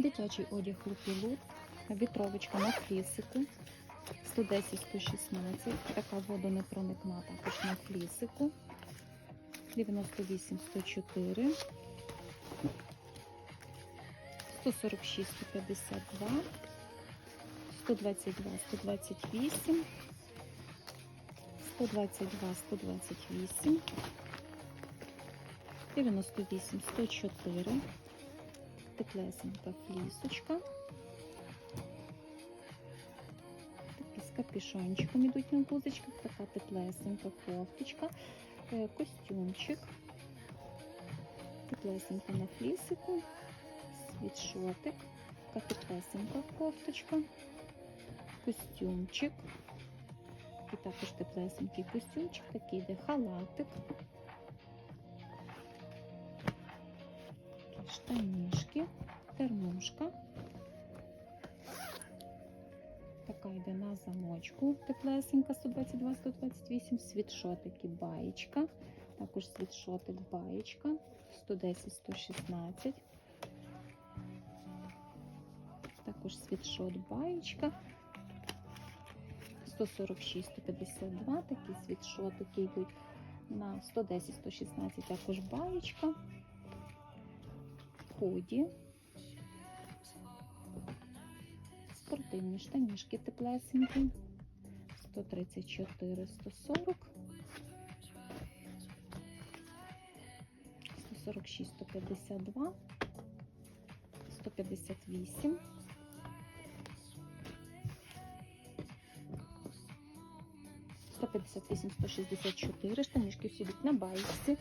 Дитячий одяг Лупілут, вітровочка на флісику 110-116, така водонепроникна також на флісику 98-104, 146-152, 122-128, 122-128, 98-104, теплесенька флісочка. Такі з капюшончиком ідуть на блузочках, така теплесенька кофточка, е, костюмчик, теплесенька на флісику, світшотик, така теплесенька кофточка, костюмчик. І також теплесенький костюмчик, такий йде халатик. Штанішки, термушка. Така йде на замочку, теплесенька 122-128, світшотик і баєчка. Також світшотик баєчка 110-116. Також світшот баєчка 146-152. Такі світшотики йдуть на 110-116, також баєчка. Худі. Спортивні штанішки теплесенькі. 134, 140. 146, 152. 158. 158, 164. Штанішки всі йдуть на байці.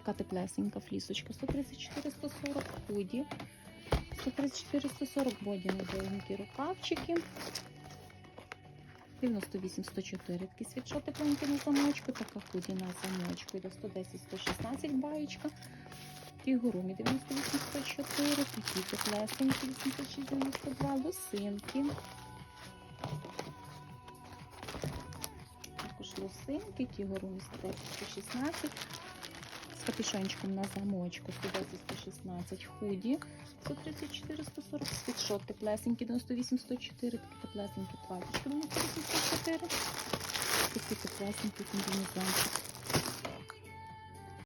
Така теплесенька флісочка. 134, 140 худі. 134, 140 боді довгенькі рукавчики. 98, 104 такі світшоти тепленькі на замочку. Така худі на замочку. Йде 110, 116 баєчка. Фігурумі 98, 104. Такі теплесенькі 86, 92. Лусинки. Також лусинки. Кігурумі 116 з капюшончиком на замочку 110-116 худі 134-140 світшот теплесенький 98-104 такі теплесенькі платічки 98-104 такі теплесенькі комбінезончик